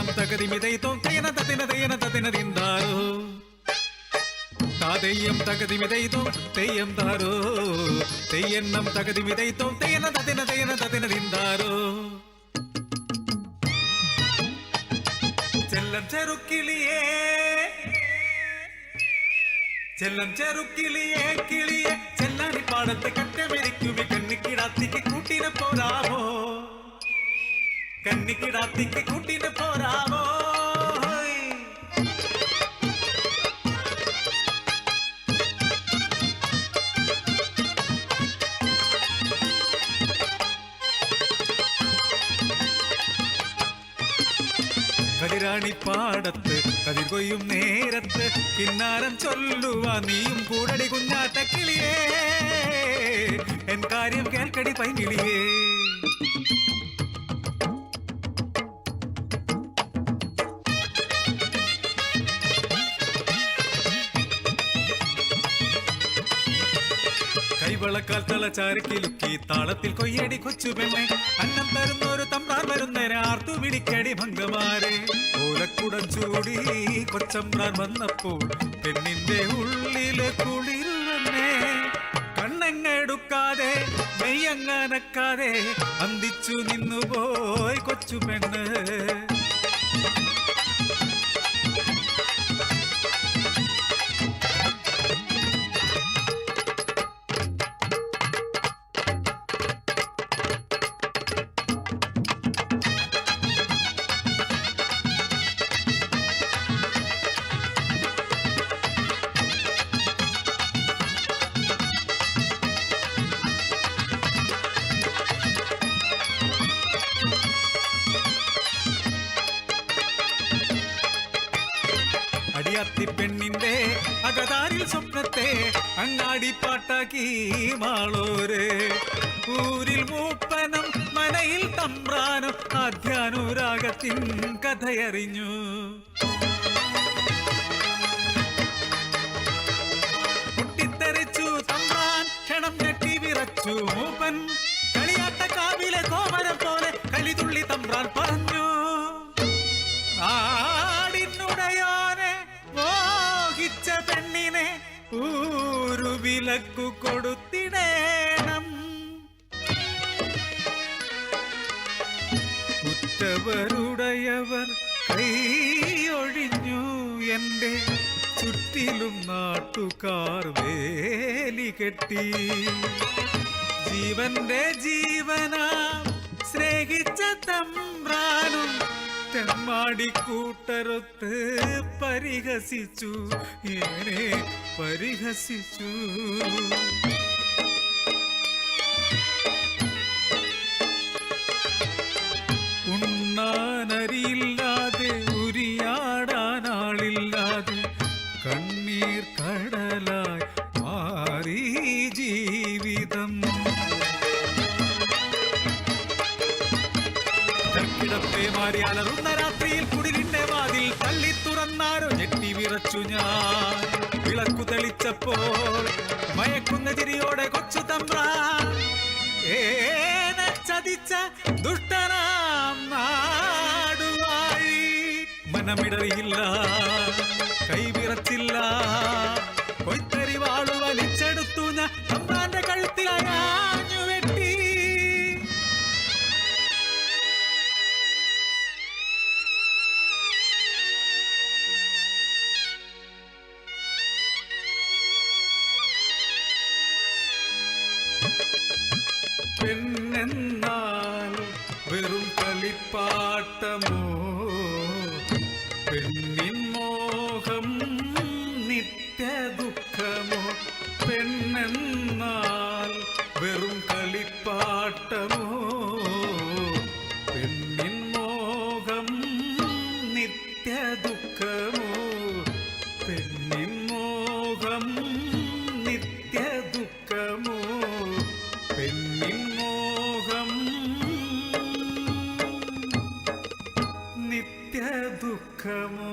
தனம் தகுதி மிதைத்தோ தையன தத்தின தையன தத்தினர் என்றாரோ தாதையம் தகுதி மிதைத்தோம். தெய்யம் தாரோ? தெய்யன்னம் தகுதி மிதைத்தோம். தையன தத்தின தையன தத்தினர் என்றாரோ செல்லம் செருக்கிளியே. செல்லம் செருக்கிளியே கிளியே. செல்லாரி பாடத்தை கட்ட மெரிக்குமே கண்ணுக்கிடாத்திக்கு கூட்டின போறாவோ കന്നിക്കിടാത്തിക്ക് கூட்டிட்டு போறாவோ കതിരാണി പാടത്ത് കതിർ കൊയ്യും നേരത്ത് കിന്നാരം ചൊല്ലുവാ നീയും കൂടടി കുഞ്ഞാറ്റ കിളിയേ എൻ കാര്യം കേൾക്കടി പൈകിളിയേ കൈവളക്കാൽ തളച്ചാരക്കിലുക്കി താളത്തിൽ കൊയ്യടി കൊച്ചു പെണ്ണെ അന്നം തരുന്നൊരു തമ്പ്രാൻ വരുന്നേരെ. ആർത്തു വിളിക്കടി ഭംഗമാരെ. ഓലക്കുടം ചൂടി കൊച്ചമ്പ്രാൻ വന്നപ്പോൾ പെണ്ണിന്റെ ഉള്ളിലെ കുളിൽ വന്നേ. കണ്ണങ്ങെടുക്കാതെ മെയ്യങ്ങനക്കാതെ അന്തിച്ചു നിന്നുപോയി കൊച്ചു പെണ്ണ് അടിയാത്തി പെണ്ണിന്റെ അകതാരിൽ സ്വപ്നത്തെ അങ്ങാടി പാട്ടാക്കി മാളോര്. ഊരിൽ മൂപ്പനം മനയിൽ തമ്പ്രാനം ആധ്യാനുരാഗത്തിൻ കഥയറിഞ്ഞു. പൊട്ടിത്തെറിച്ചു തമ്പ്രാൻ ക്ഷണം ഞെട്ടി വിറച്ചു മൂപ്പൻ. കളിയാട്ട കാവിലെ കോമരം പോലെ കളിതുള്ളി തമ്പ്രാൻ പറഞ്ഞു. ഊരു വിലക്കു കൊടുത്തിടേണം. ഉറ്റവരുടയവർ കൈയൊഴിഞ്ഞു എന്റെ ചുറ്റിലും നാട്ടുകാർ വേലി കെട്ടി. ജീവന്റെ ജീവനാ സ്നേഹിച്ച തമ്പ്രാനും തെമ്മാടിക്കൂട്ടരൊത്ത് പരിഹസിച്ചു ഏനെ പരിഹസിച്ചു. ഉണ്ണാനരിയില്ലാതെ ഉരിയാടാനാളില്ലാതെ കണ്ണീർ കടലായി മാറി ജീവിതം. അലറുന്ന രാത്രിയിൽ കുടിലിന്റെ വാതിൽ തള്ളി തുറന്നാരോ ഞെട്ടി വിറച്ചു ഞാൻ. വിളക്കു തെളിച്ചപ്പോൾ മയക്കുന്ന ചിരിയോടെ കൊച്ചു തമ്പ്രാൻ. ഏന ചതിച്ച ദുഷ്ടനാം മനമിടറിയില്ല കൈവിറച്ചില്ല. പെണ്ണെന്നാൽ വെറും കളിപ്പാട്ടമോ? ദുഃഖമോ?